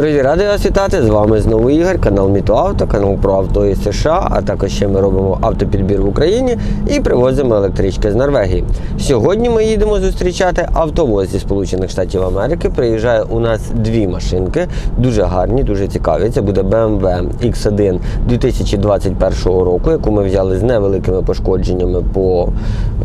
Друзі, радий вас вітати. З вами знову Ігор, канал Мітоавто, канал про авто із США, а також ще ми робимо автопідбір в Україні і привозимо електрички з Норвегії. Сьогодні ми їдемо зустрічати автовоз зі Сполучених Штатів Америки. Приїжджає у нас дві машинки, дуже гарні, дуже цікаві. Це буде BMW X1 2021 року, яку ми взяли з невеликими пошкодженнями по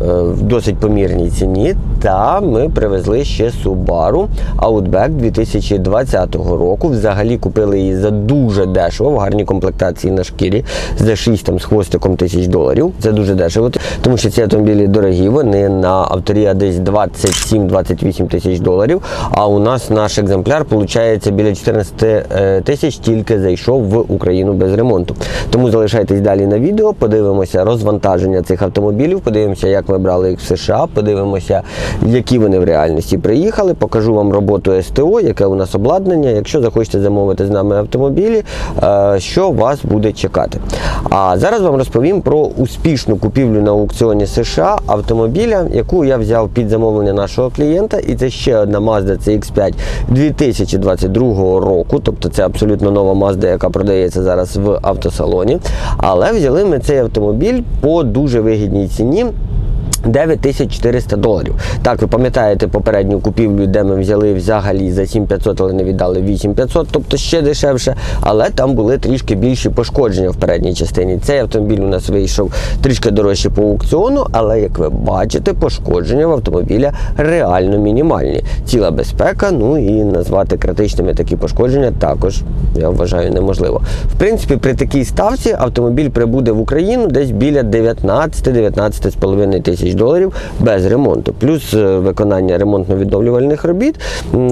е, досить помірній ціні. Та ми привезли ще Subaru Outback 2020 року. Взагалі купили її за дуже дешево, в гарній комплектації на шкірі за 6 там, з хвостиком тисяч доларів. Це дуже дешево, тому що ці автомобілі дорогі, вони на авторія десь 27-28 тисяч доларів. А у нас наш екземпляр виходить біля 14 е, тисяч тільки зайшов в Україну без ремонту. Тому залишайтесь далі на відео, подивимося розвантаження цих автомобілів, подивимося, як ми брали їх в США, подивимося, які вони в реальності приїхали. Покажу вам роботу СТО, яке у нас обладнання. Якщо захочете замовити з нами автомобілі, е, що вас буде чекати. А зараз вам розповім про успішну купівлю на аукціоні США автомобіля, яку я взяв під замовлення нашого клієнта. І це ще одна Mazda CX5 2022 року. Тобто це абсолютно нова Mazda, яка продається зараз в автосалоні. Але взяли ми цей автомобіль по дуже вигідній ціні. 9400 доларів. Так, ви пам'ятаєте попередню купівлю, де ми взяли взагалі за 7500, але не віддали 8500, тобто ще дешевше. Але там були трішки більші пошкодження в передній частині. Цей автомобіль у нас вийшов трішки дорожче по аукціону, але як ви бачите, пошкодження в автомобіля реально мінімальні. Ціла безпека, ну і назвати критичними такі пошкодження також я вважаю неможливо. В принципі, при такій ставці автомобіль прибуде в Україну десь біля 19-19,5 тисяч доларів без ремонту, плюс е, виконання ремонтно-відновлювальних робіт.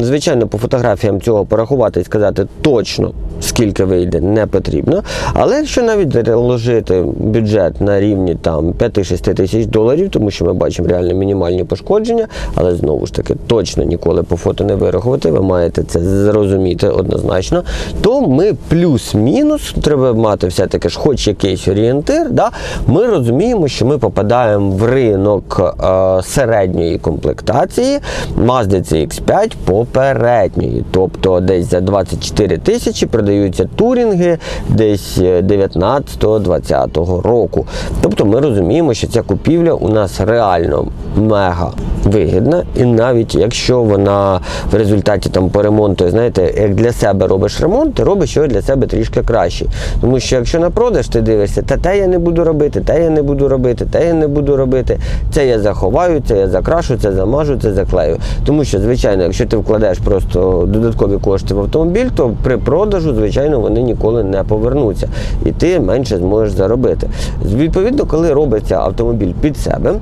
Звичайно, по фотографіям цього порахувати і сказати точно. Скільки вийде, не потрібно. Але якщо навіть ложити бюджет на рівні там 5-6 тисяч доларів, тому що ми бачимо реально мінімальні пошкодження, але знову ж таки точно ніколи по фото не вирахувати, ви маєте це зрозуміти однозначно, то ми плюс-мінус, треба мати все-таки ж хоч якийсь орієнтир. Да? Ми розуміємо, що ми попадаємо в ринок е, середньої комплектації Mazda CX5 попередньої. Тобто десь за 24 тисячі продаються турінги десь 19-20 року. Тобто ми розуміємо, що ця купівля у нас реально мега вигідна, і навіть якщо вона в результаті там по ремонту, знаєте, як для себе робиш ремонт, ти робиш його для себе трішки краще. Тому що якщо на продаж ти дивишся, та те я не буду робити, те я не буду робити, те я не буду робити, це я заховаю, це я закрашу, це замажу, це заклею. Тому що, звичайно, якщо ти вкладаєш просто додаткові кошти в автомобіль, то при продажу, звичайно, вони ніколи не повернуться. І ти менше зможеш заробити. Відповідно, коли робиться автомобіль під себе.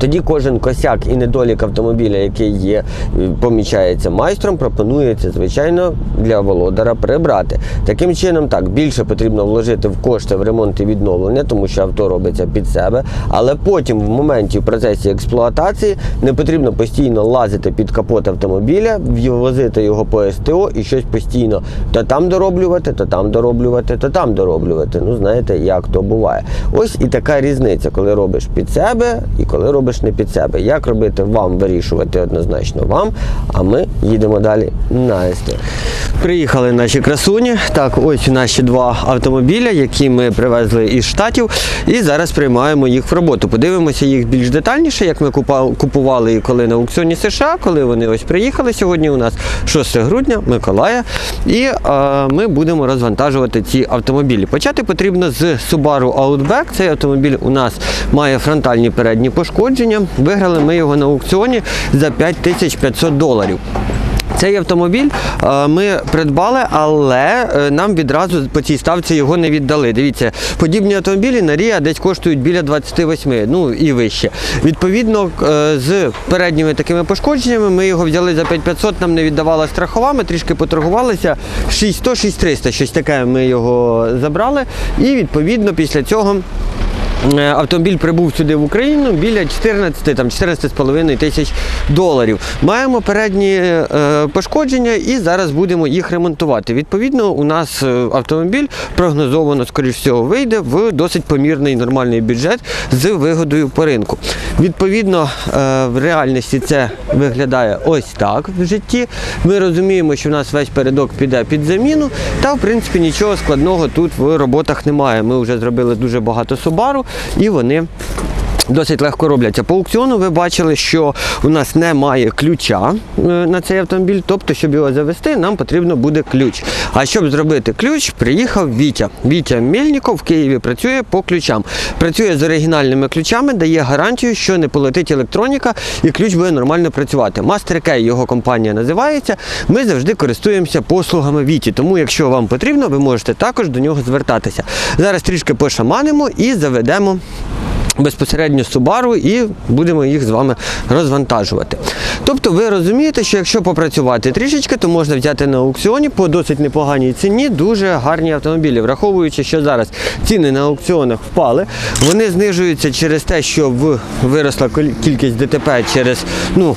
Тоді кожен косяк і недолік автомобіля, який є, е, помічається майстром, пропонується, звичайно, для володара прибрати. Таким чином, так, більше потрібно вложити в кошти в ремонт і відновлення, тому що авто робиться під себе. Але потім, в моменті в процесі експлуатації, не потрібно постійно лазити під капот автомобіля, возити його по СТО і щось постійно то там дороблювати, то там дороблювати, то там дороблювати. Ну, знаєте, як то буває. Ось і така різниця, коли робиш під себе і коли робиш не під себе. Як робити вам вирішувати однозначно вам, а ми їдемо далі на СТО. Приїхали наші красуні. Так, ось наші два автомобіля, які ми привезли із штатів, і зараз приймаємо їх в роботу. Подивимося їх більш детальніше, як ми купували і коли на аукціоні США, коли вони ось приїхали сьогодні. У нас 6 грудня, Миколая. І е, ми будемо розвантажувати ці автомобілі. Почати потрібно з Subaru Outback. Цей автомобіль у нас має фронтальні передні пошкодження. Виграли ми його на аукціоні за 5500 доларів. Цей автомобіль е, ми придбали, але е, нам відразу по цій ставці його не віддали. Дивіться, подібні автомобілі на Рія десь коштують біля 28, ну і вище. Відповідно, е, з передніми такими пошкодженнями ми його взяли за 5500, нам не віддавала страхова, ми трішки поторгувалися. 6100, 6300, щось таке ми його забрали. І відповідно після цього. Е, автомобіль прибув сюди в Україну біля 14, там 14,5 тисяч доларів. Маємо передні е, пошкодження і зараз будемо їх ремонтувати. Відповідно, у нас е, автомобіль прогнозовано, скоріш всього, вийде в досить помірний нормальний бюджет з вигодою по ринку. Відповідно, е, в реальності це виглядає ось так в житті. Ми розуміємо, що в нас весь передок піде під заміну, та в принципі нічого складного тут в роботах немає. Ми вже зробили дуже багато Subaru і вони. Досить легко робляться. По аукціону ви бачили, що у нас немає ключа е, на цей автомобіль, тобто, щоб його завести, нам потрібно буде ключ. А щоб зробити ключ, приїхав Вітя. Вітя Мельніков в Києві працює по ключам. Працює з оригінальними ключами, дає гарантію, що не полетить електроніка і ключ буде нормально працювати. Master Key його компанія називається. Ми завжди користуємося послугами Віті. Тому, якщо вам потрібно, ви можете також до нього звертатися. Зараз трішки пошаманимо і заведемо безпосередньо Subaru і будемо їх з вами розвантажувати. Тобто ви розумієте, що якщо попрацювати трішечки, то можна взяти на аукціоні по досить непоганій ціні дуже гарні автомобілі, враховуючи, що зараз ціни на аукціонах впали, вони знижуються через те, що виросла кількість ДТП через ну,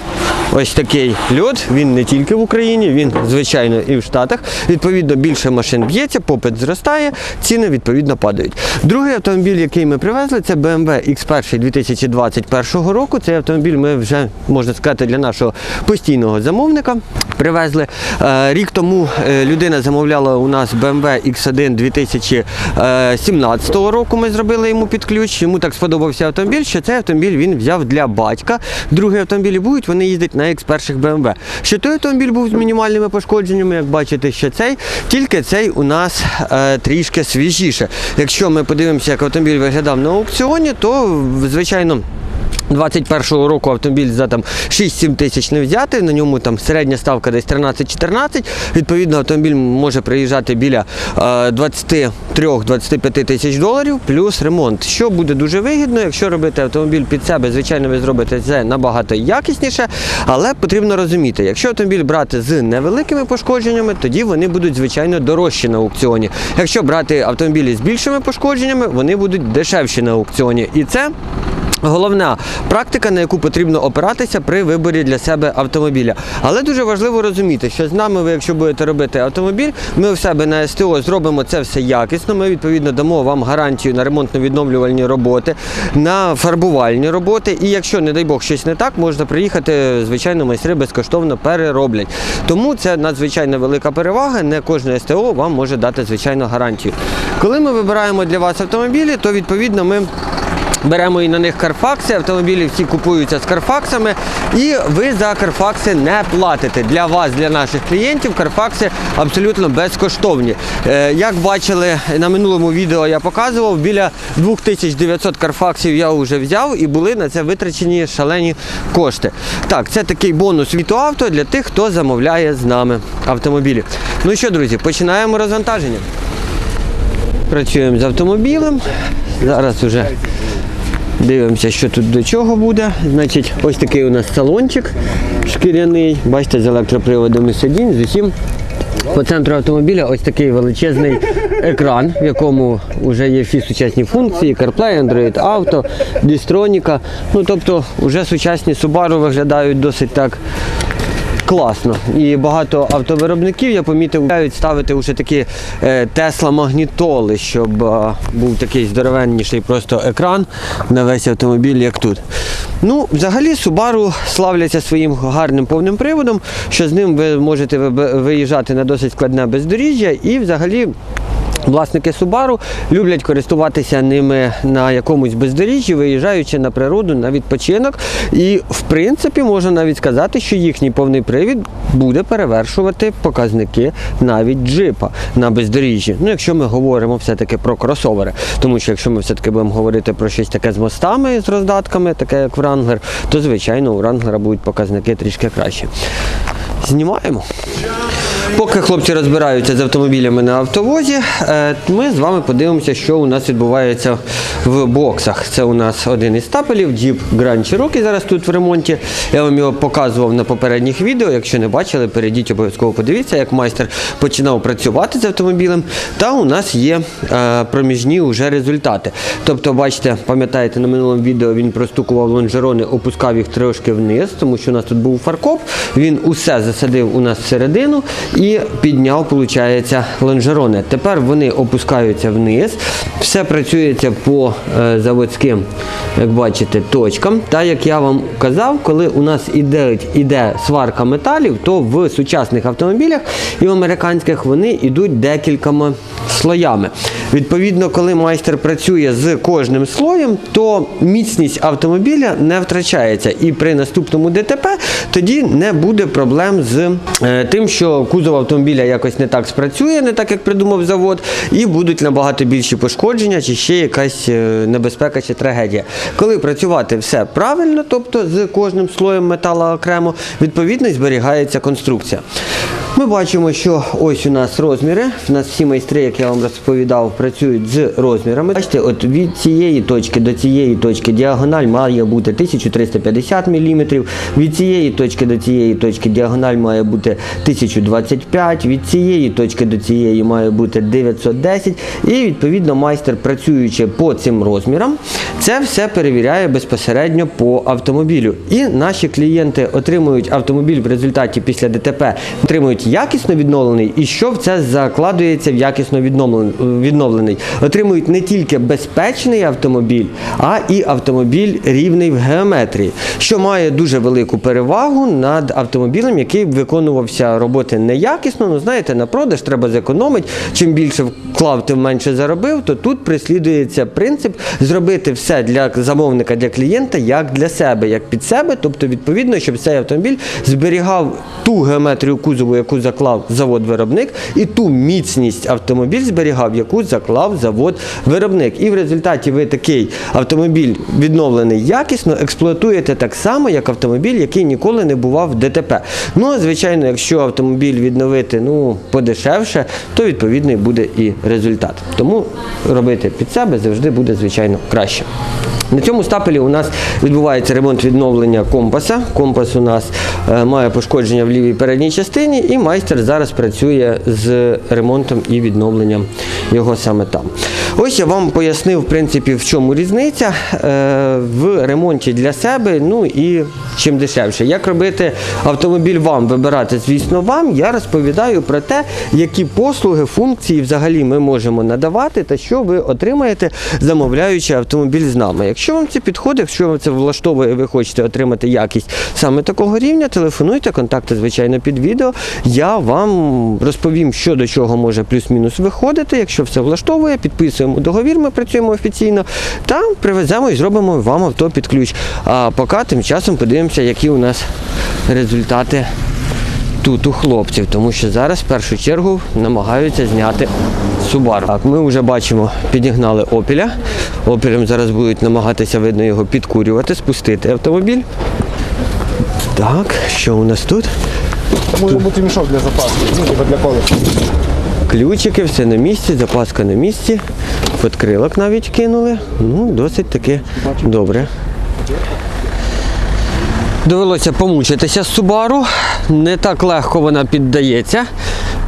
ось такий льот. Він не тільки в Україні, він звичайно і в Штатах. Відповідно, більше машин б'ється, попит зростає, ціни відповідно падають. Другий автомобіль, який ми привезли, це BMW X1 2021 року. Цей автомобіль ми вже можна сказати для нашого постійного замовника. Привезли Е, рік тому е, людина замовляла у нас BMW X1 2017 року. Ми зробили йому під ключ. Йому так сподобався автомобіль, що цей автомобіль він взяв для батька. Другі автомобілі будуть, вони їздять на X1 BMW. Що той автомобіль був з мінімальними пошкодженнями, як бачите, що цей, тільки цей у нас е, трішки свіжіше. Якщо ми подивимося, як автомобіль виглядав на аукціоні, то звичайно. 21-го року автомобіль за там 6-7 тисяч не взяти, на ньому там середня ставка десь 13-14. Відповідно, автомобіль може приїжджати біля е, 23-25 тисяч доларів плюс ремонт, що буде дуже вигідно. Якщо робити автомобіль під себе, звичайно, ви зробите це набагато якісніше, але потрібно розуміти, якщо автомобіль брати з невеликими пошкодженнями, тоді вони будуть звичайно дорожчі на аукціоні. Якщо брати автомобілі з більшими пошкодженнями, вони будуть дешевші на аукціоні. І це Головна практика, на яку потрібно опиратися при виборі для себе автомобіля. Але дуже важливо розуміти, що з нами ви, якщо будете робити автомобіль, ми в себе на СТО зробимо це все якісно. Ми відповідно дамо вам гарантію на ремонтно-відновлювальні роботи, на фарбувальні роботи. І якщо, не дай Бог, щось не так, можна приїхати, звичайно, майстри безкоштовно перероблять. Тому це надзвичайно велика перевага. Не кожне СТО вам може дати звичайно гарантію. Коли ми вибираємо для вас автомобілі, то відповідно ми. Беремо і на них карфакси, автомобілі всі купуються з карфаксами, і ви за карфакси не платите. Для вас, для наших клієнтів, карфакси абсолютно безкоштовні. Е, як бачили на минулому відео, я показував, біля 2900 карфаксів я вже взяв і були на це витрачені шалені кошти. Так, це такий бонус від авто для тих, хто замовляє з нами автомобілі. Ну що, друзі, починаємо розвантаження. Працюємо з автомобілем. Зараз уже Дивимося, що тут до чого буде. Значить, ось такий у нас салончик шкіряний. Бачите, з електроприводами сидінь, з усім. По центру автомобіля ось такий величезний екран, в якому вже є всі сучасні функції: CarPlay, Android Auto, Дістроніка. Ну тобто, вже сучасні Subaru виглядають досить так класно. І багато автовиробників, я помітив, ставити вже такі Тесла-магнітоли, щоб е, був такий здоровенніший просто екран на весь автомобіль, як тут. Ну, взагалі, Subaru славляться своїм гарним повним приводом, що з ним ви можете виїжджати на досить складне бездоріжжя і взагалі. Власники Subaru люблять користуватися ними на якомусь бездоріжжі, виїжджаючи на природу на відпочинок. І в принципі можна навіть сказати, що їхній повний привід буде перевершувати показники навіть джипа на бездоріжжі. Ну, якщо ми говоримо все-таки про кросовери. Тому що якщо ми все-таки будемо говорити про щось таке з мостами, з роздатками, таке як Wrangler, то звичайно у Wrangler будуть показники трішки кращі. Знімаємо. Поки хлопці розбираються з автомобілями на автовозі, е, ми з вами подивимося, що у нас відбувається в боксах. Це у нас один із стапелів, Jeep Grand Cherokee зараз тут в ремонті. Я вам його показував на попередніх відео. Якщо не бачили, перейдіть обов'язково подивіться, як майстер починав працювати з автомобілем. Та у нас є е, проміжні вже результати. Тобто, бачите, пам'ятаєте, на минулому відео він простукував лонжерони, опускав їх трошки вниз, тому що у нас тут був фаркоп. Він усе засадив у нас всередину підняв, виходить, лонжерони. Тепер вони опускаються вниз. Все працюється по е, заводським, як бачите, точкам. Та як я вам казав, коли у нас іде, іде сварка металів, то в сучасних автомобілях і в американських вони йдуть декількома слоями. Відповідно, коли майстер працює з кожним слоєм, то міцність автомобіля не втрачається. І при наступному ДТП тоді не буде проблем з е, тим, що кузов автомобіля якось не так спрацює, не так як придумав завод, і будуть набагато більші пошкодження, чи ще якась е, небезпека чи трагедія. Коли працювати все правильно, тобто з кожним слоєм металу окремо, відповідно зберігається конструкція. Ми бачимо, що ось у нас розміри. У нас всі майстри, як я вам розповідав, працюють з розмірами. Бачите, от від цієї точки до цієї точки діагональ має бути 1350 мм, від цієї точки до цієї точки діагональ має бути 1025, від цієї точки до цієї має бути 910. І відповідно майстер, працюючи по цим розмірам, це все перевіряє безпосередньо по автомобілю. І наші клієнти отримують автомобіль в результаті після ДТП, отримують якісно відновлений, і що в це закладується в якісно відновлений, відновлений. Отримують не тільки безпечний автомобіль, а і автомобіль рівний в геометрії, що має дуже велику перевагу над автомобілем, який виконувався роботи неякісно. Ну знаєте, на продаж треба зекономити. Чим більше вклав, тим менше заробив. То тут прислідується принцип зробити все для замовника, для клієнта, як для себе, як під себе. Тобто, відповідно, щоб цей автомобіль зберігав ту геометрію кузову, яку заклав завод-виробник, і ту міцність автомобіль зберігав, яку заклав завод-виробник. І в результаті ви такий автомобіль відновлений якісно, експлуатуєте так само, як автомобіль, який ніколи не бував в ДТП. Ну, а звичайно, якщо автомобіль відновити ну, подешевше, то відповідний буде і результат. Тому робити під себе завжди буде, звичайно, краще. На цьому стапелі у нас відбувається ремонт відновлення компаса. Компас у нас е, має пошкодження в лівій передній частині, і майстер зараз працює з ремонтом і відновленням його саме там. Ось я вам пояснив, в принципі, в чому різниця е, в ремонті для себе, ну і чим дешевше. Як робити автомобіль вам, вибирати, звісно, вам, я розповідаю про те, які послуги, функції взагалі ми можемо надавати та що ви отримаєте, замовляючи автомобіль з нами. Якщо вам це підходить, якщо вам це влаштовує, ви хочете отримати якість саме такого рівня, телефонуйте, контакти, звичайно, під відео. Я вам розповім, що до чого може плюс-мінус виходити. Якщо все влаштовує, підписуємо договір, ми працюємо офіційно, та привеземо і зробимо вам авто під ключ. А поки тим часом подивимося, які у нас результати тут у хлопців, тому що зараз в першу чергу намагаються зняти Subaru. Так, ми вже бачимо, підігнали опіля. Опілем зараз будуть намагатися видно його підкурювати, спустити автомобіль. Так, що у нас тут? Може бути мішок для запасу, ну, типу для колеса. Ключики, все на місці, запаска на місці. Подкрилок навіть кинули. Ну, досить таки добре. Довелося помучитися з Subaru. Не так легко вона піддається,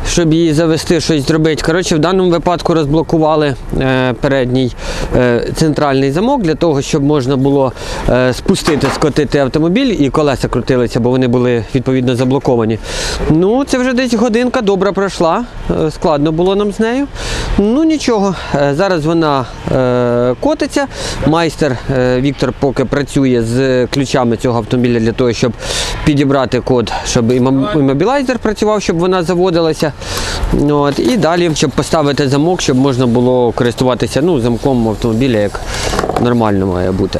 щоб її завести, щось зробити. Коротше, в даному випадку розблокували е, передній центральний замок для того, щоб можна було е, спустити, скотити автомобіль і колеса крутилися, бо вони були відповідно заблоковані. Ну, це вже десь годинка добре пройшла. Е, складно було нам з нею. Ну нічого, е, зараз вона е, котиться. Майстер е, Віктор поки працює з ключами цього автомобіля для того, щоб підібрати код, щоб і моб- працював, щоб вона заводилася. От, і далі, щоб поставити замок, щоб можна було користуватися ну, замком автомобіля, як нормально має бути.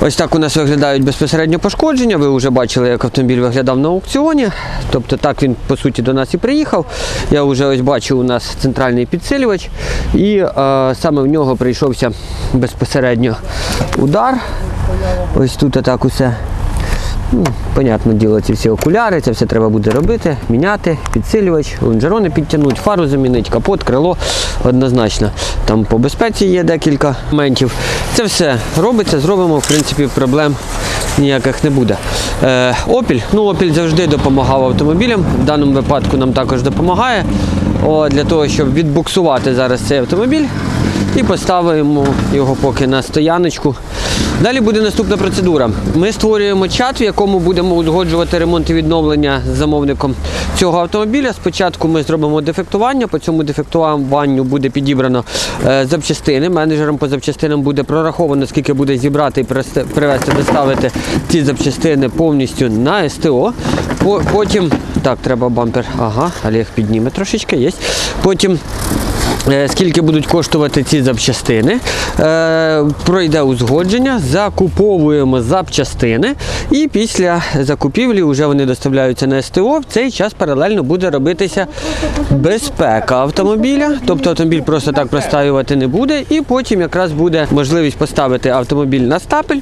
Ось так у нас виглядають безпосередньо пошкодження. Ви вже бачили, як автомобіль виглядав на аукціоні. Тобто так він по суті до нас і приїхав. Я вже ось бачу у нас центральний підсилювач, і е, саме в нього прийшовся безпосередньо удар. Ось тут отак усе Ну, Понятне діло, ці всі окуляри, це все треба буде робити, міняти, підсилювач, лонжерони підтягнути, фару замінити, капот, крило однозначно. Там по безпеці є декілька моментів. Це все робиться, зробимо, в принципі, проблем ніяких не буде. Е, Opel, ну Opel завжди допомагав автомобілям. В даному випадку нам також допомагає. О, для того, щоб відбуксувати зараз цей автомобіль і поставимо його поки на стояночку. Далі буде наступна процедура. Ми створюємо чат, в якому будемо узгоджувати ремонт і відновлення з замовником цього автомобіля. Спочатку ми зробимо дефектування. По цьому дефектуванню буде підібрано е, запчастини. Менеджером по запчастинам буде прораховано, скільки буде зібрати і привезти- доставити ці запчастини повністю на СТО. Потім так, треба бампер. Ага, Олег підніме трошечки. Є. Потім Скільки будуть коштувати ці запчастини, Е, пройде узгодження, закуповуємо запчастини, і після закупівлі вже вони доставляються на СТО. В цей час паралельно буде робитися безпека автомобіля, тобто автомобіль просто так простаювати не буде, і потім якраз буде можливість поставити автомобіль на стапель.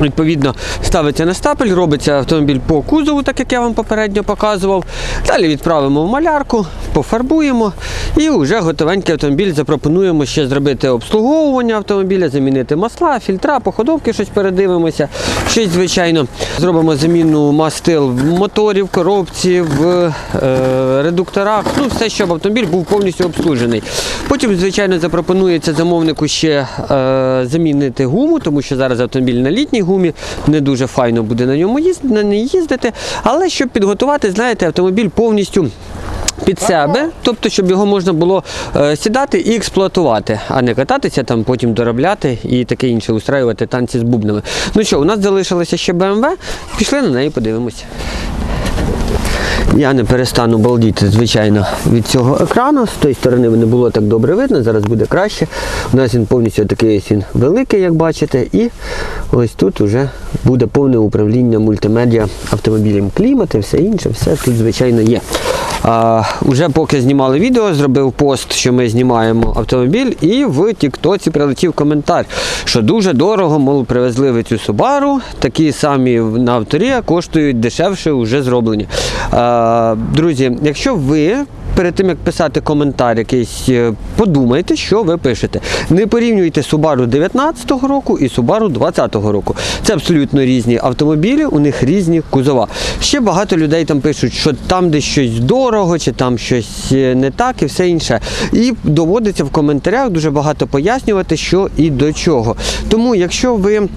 Відповідно, ставиться на стапель, робиться автомобіль по кузову, так як я вам попередньо показував. Далі відправимо в малярку, пофарбуємо і вже готовенький автомобіль запропонуємо ще зробити обслуговування автомобіля, замінити масла, фільтра, походовки, щось передивимося. Щось, звичайно, зробимо заміну мастил в моторі, в коробці, в е, редукторах. Ну, все, щоб автомобіль був повністю обслужений. Потім, звичайно, запропонується замовнику ще е, замінити гуму, тому що зараз автомобіль на літній гумі, не дуже файно буде на ньому їздити, на ній їздити. Але щоб підготувати, знаєте, автомобіль повністю. Під себе, тобто, щоб його можна було е, сідати і експлуатувати, а не кататися там, потім доробляти і таке інше, устраювати танці з бубнами. Ну що, у нас залишилося ще BMW, пішли на неї подивимося. Я не перестану балдіти, звичайно, від цього екрану. З тої сторони не було так добре видно, зараз буде краще. У нас він повністю такий він великий, як бачите, і ось тут вже буде повне управління мультимедіа автомобілем клімат і все інше, все тут, звичайно, є. А, уже поки знімали відео, зробив пост, що ми знімаємо автомобіль, і в Тіктоці прилетів коментар, що дуже дорого, мол, привезли ви цю Subaru, такі самі на авторі коштують дешевше, вже зроблені. А, друзі, якщо ви перед тим як писати коментар якийсь, е, подумайте, що ви пишете. Не порівнюйте Subaru 19-го року і Subaru 20-го року. Це абсолютно різні автомобілі, у них різні кузова. Ще багато людей там пишуть, що там десь щось дорого, чи там щось е, не так, і все інше. І доводиться в коментарях дуже багато пояснювати, що і до чого. Тому, якщо ви.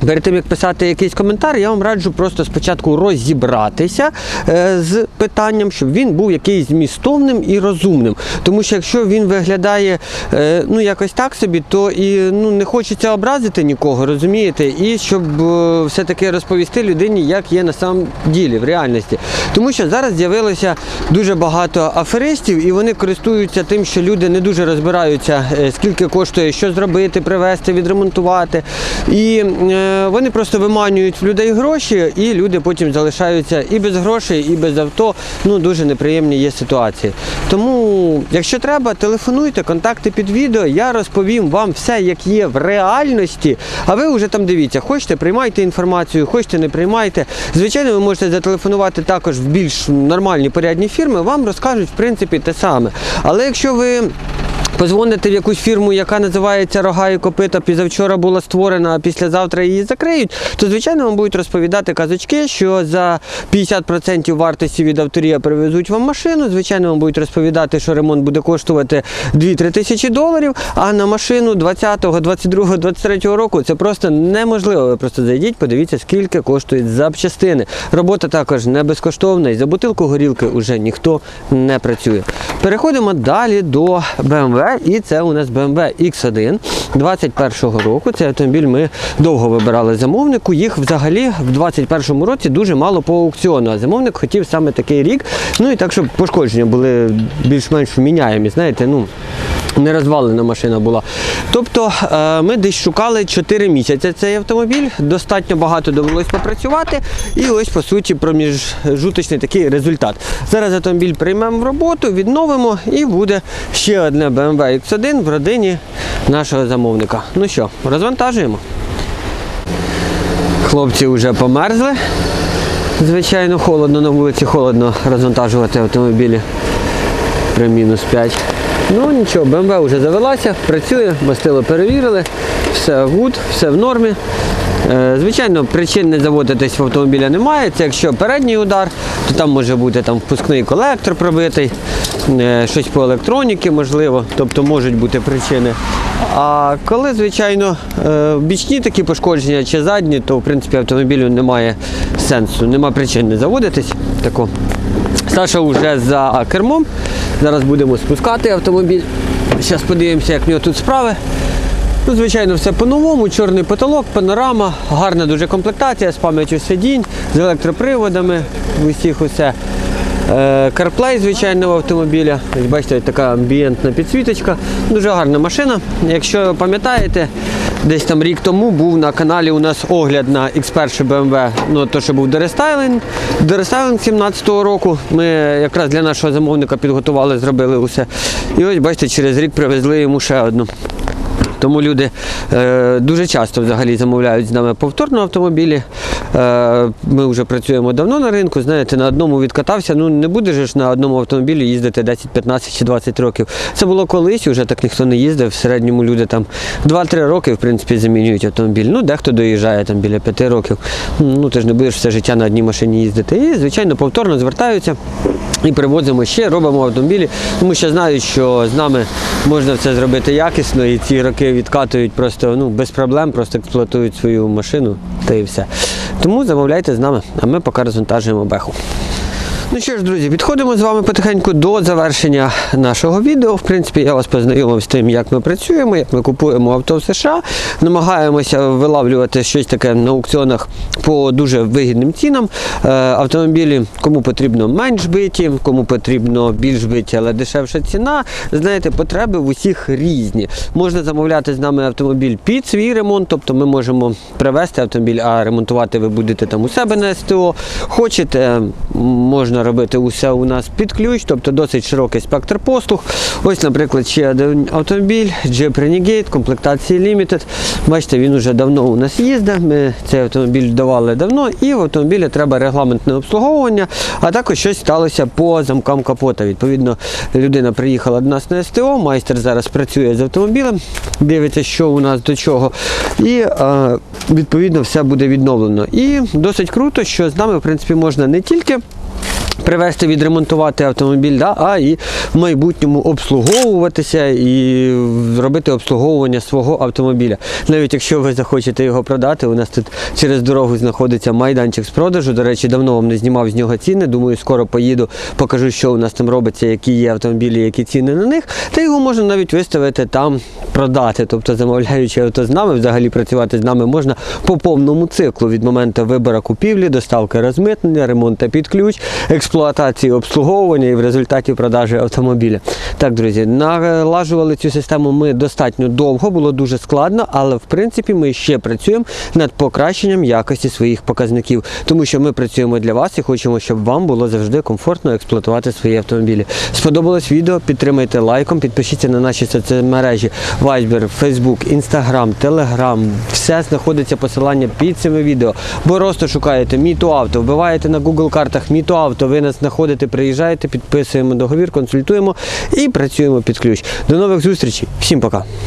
Перед тим як писати якийсь коментар, я вам раджу просто спочатку розібратися е, з питанням, щоб він був якийсь змістовним і розумним. Тому що якщо він виглядає е, ну якось так собі, то і ну не хочеться образити нікого, розумієте, і щоб е, все-таки розповісти людині, як є на самом ділі, в реальності. Тому що зараз з'явилося дуже багато аферистів, і вони користуються тим, що люди не дуже розбираються, скільки коштує, що зробити, привезти, відремонтувати. І вони просто виманюють в людей гроші, і люди потім залишаються і без грошей, і без авто. Ну дуже неприємні є ситуації. Тому, якщо треба, телефонуйте, контакти під відео. Я розповім вам все, як є в реальності. А ви вже там дивіться, хочете, приймайте інформацію, хочете, не приймайте. Звичайно, ви можете зателефонувати також в більш нормальні порядні фірми, вам розкажуть в принципі те саме. Але якщо ви Позвоните в якусь фірму, яка називається Рога і копита, пізавчора була створена, а післязавтра її закриють, то звичайно вам будуть розповідати казочки, що за 50% вартості від авторія привезуть вам машину. Звичайно, вам будуть розповідати, що ремонт буде коштувати 2-3 тисячі доларів, а на машину 20-го, 22-го, 23-го року це просто неможливо. Ви просто зайдіть, подивіться, скільки коштують запчастини. Робота також не безкоштовна, і за бутилку горілки вже ніхто не працює. Переходимо далі до BMW, і це у нас BMW X1 21-го року. Цей автомобіль ми довго вибирали замовнику. Їх взагалі в 21-му році дуже мало по аукціону. А замовник хотів саме такий рік. Ну і так, щоб пошкодження були більш-менш вміняємі. Знаєте, ну. Не розвалена машина була. Тобто е, ми десь шукали 4 місяці цей автомобіль, достатньо багато довелось попрацювати, і ось по суті проміжжуточний такий результат. Зараз автомобіль приймемо в роботу, відновимо і буде ще одне BMW X1 в родині нашого замовника. Ну що, розвантажуємо. Хлопці вже померзли. Звичайно, холодно на вулиці, холодно розвантажувати автомобілі при мінус 5. Ну нічого, БМВ вже завелася, працює, мастило перевірили, все гуд, все в нормі. Е, Звичайно, причин не заводитись в автомобіля немає. Це якщо передній удар, то там може бути там впускний колектор пробитий, щось по електроніці можливо, тобто можуть бути причини. А коли, звичайно, е, бічні такі пошкодження чи задні, то в принципі автомобілю немає сенсу, немає причин не заводитись. Тако. Саша вже за кермом. Зараз будемо спускати автомобіль. Зараз подивимося, як в нього тут справи. Ну, звичайно, все по-новому, чорний потолок, панорама, гарна дуже комплектація з пам'яттю сидінь, з електроприводами, усіх усе. Е, CarPlay, звичайно, в автомобіля. Бачите, така амбієнтна підсвіточка. Дуже гарна машина. Якщо пам'ятаєте, десь там рік тому був на каналі у нас огляд на X1 BMW, ну то, що був дерестайлинг. Дерестайлинг 17-го року. Ми якраз для нашого замовника підготували, зробили усе. І ось бачите, через рік привезли йому ще одну. Тому люди е, дуже часто взагалі замовляють з нами повторно автомобілі. Е, ми вже працюємо давно на ринку. Знаєте, на одному відкатався. Ну не будеш ж на одному автомобілі їздити 10, 15 чи 20 років. Це було колись, вже так ніхто не їздив. В середньому люди там 2-3 роки в принципі замінюють автомобіль. Ну, дехто доїжджає там біля 5 років. Ну ти ж не будеш все життя на одній машині їздити. І, звичайно, повторно звертаються. І привозимо ще, робимо автомобілі, тому що знають, що з нами можна це зробити якісно, і ці роки відкатують просто ну, без проблем, просто експлуатують свою машину та і все. Тому замовляйте з нами, а ми поки розвантажуємо беху. Ну що ж, друзі, підходимо з вами потихеньку до завершення нашого відео. В принципі, я вас познайомив з тим, як ми працюємо, як ми купуємо авто в США. Намагаємося вилавлювати щось таке на аукціонах по дуже вигідним цінам. Е, Автомобілі, кому потрібно менш биті, кому потрібно більш биті, але дешевша ціна. Знаєте, потреби в усіх різні. Можна замовляти з нами автомобіль під свій ремонт, тобто ми можемо привезти автомобіль, а ремонтувати ви будете там у себе на СТО. Хочете, можна робити усе у нас під ключ, тобто досить широкий спектр послуг. Ось, наприклад, ще один автомобіль Jeep Renegade, комплектації Limited. Бачите, він вже давно у нас їздить. Ми цей автомобіль давали давно, і в автомобілі треба регламентне обслуговування, а також щось сталося по замкам капота. Відповідно, людина приїхала до нас на СТО, майстер зараз працює з автомобілем, дивиться, що у нас до чого. І е, відповідно все буде відновлено. І досить круто, що з нами в принципі можна не тільки привезти, відремонтувати автомобіль, да, а і в майбутньому обслуговуватися і робити обслуговування свого автомобіля. Навіть якщо ви захочете його продати, у нас тут через дорогу знаходиться майданчик з продажу. До речі, давно вам не знімав з нього ціни. Думаю, скоро поїду, покажу, що у нас там робиться, які є автомобілі, які ціни на них. Та його можна навіть виставити там, продати. Тобто, замовляючи авто з нами, взагалі працювати з нами можна по повному циклу від моменту вибору купівлі, доставки розмитнення, ремонту під ключ, експлуатації, обслуговування і в результаті продажі автомобіля. Так, друзі, налажували цю систему ми достатньо довго, було дуже складно, але в принципі ми ще працюємо над покращенням якості своїх показників, тому що ми працюємо для вас і хочемо, щоб вам було завжди комфортно експлуатувати свої автомобілі. Сподобалось відео? Підтримайте лайком, підпишіться на наші соцмережі Viber, Facebook, Instagram, Telegram. Все знаходиться посилання під цими відео. Бо просто шукаєте Міто Авто, вбиваєте на Google картах Міто Авто, ви нас знаходите, приїжджаєте, підписуємо договір, консультуємо і працюємо під ключ. До нових зустрічей. Всім пока.